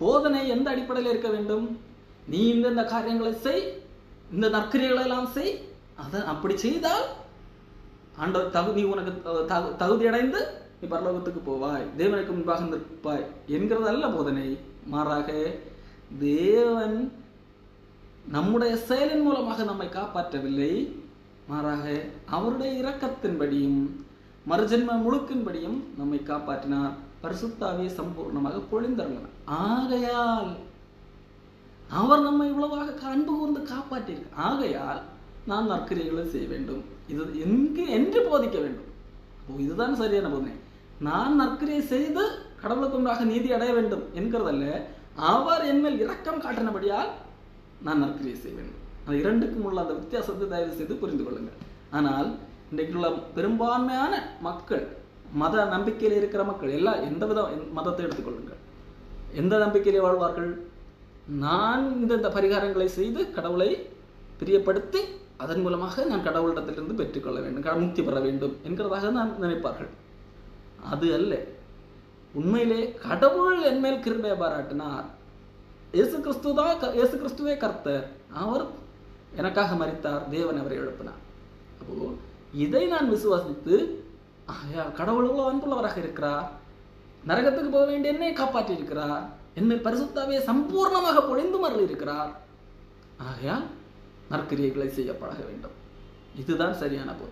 போதனை எந்த அடிப்படையில் இருக்க வேண்டும்? நீ இந்த இந்த காரியங்களை செய் இந்த நற்கிரியங்களை எல்லாம் செய் அதை அப்படி செய்தால் ஆண்டவர் தகுதி உனக்கு தகு தகுதி அடைந்து நீ பரலோகத்துக்கு போவாய் தேவனுக்கு முன்பாக நிற்பாய் என்கிறது அல்ல போதனை. மாறாக தேவன் நம்முடைய செயலின் மூலமாக நம்மை காப்பாற்றவில்லை. மாறாக அவருடைய இரக்கத்தின்படியும் மறுஜென்ம முழுக்கின்படியும் நம்மை காப்பாற்றினார். பரிசுத்தாவே சம்பூர்ணமாக பொழிந்தருளினார் ஆகையால் அவர் நம்மை இவ்வளவாக அன்பு கூர்ந்து காப்பாற்றியிருக்க ஆகையால் நான் நற்கிரியைகளை செய்ய வேண்டும். இது எங்கு என்று போதிக்க வேண்டும். அப்போ இதுதான் சரியான போதனை. நான் நற்கிரியை செய்து கடவுளுக்கு முன்பாக நீதி அடைய வேண்டும் என்கிறதல்ல அவர் என்மேல் இரக்கம் காட்டினபடியால் நான் நற்கிரியை செய்ய வேண்டும். அந்த இரண்டுக்கும் உள்ள அந்த வித்தியாசத்தை தயவு செய்து புரிந்து கொள்ளுங்கள். ஆனால் இன்றைக்குள்ள பெரும்பான்மையான மக்கள் மத நம்பிக்கையில் இருக்கிற மக்கள் எல்லா எந்த வித மதத்தை எடுத்துக்கொள்ளுங்கள். எந்த நம்பிக்கையிலே வாழ்வார்கள்? நான் இந்த இந்த பரிகாரங்களை செய்து கடவுளை பிரியப்படுத்தி அதன் மூலமாக நான் கடவுளிடத்திலிருந்து பெற்றுக்கொள்ள வேண்டும் க- முக்தி பெற வேண்டும் என்கிறதாக நான் நினைப்பார்கள். அது அல்ல. உண்மையிலே கடவுள் என்மேல் கிருபை பாராட்டினார். இயேசு கிறிஸ்து தான் க- இயேசு கிறிஸ்துவே கர்த்தர். அவர் எனக்காக மறித்தார் தேவன் அவரை எழுப்பினார். அப்போ இதை நான் விசுவாசித்து கடவுள் இவ்வளவு அன்புள்ளவராக இருக்கிறார் நரகத்துக்கு போக வேண்டிய என்னை காப்பாற்றி இருக்கிறார் என்னை பரிசுத்தாவே சம்பூர்ணமாக பொழிந்து மறல் இருக்கிறார் ஆகையால் நற்கிரியைகளை செய்ய பழக வேண்டும். இதுதான் சரியான போது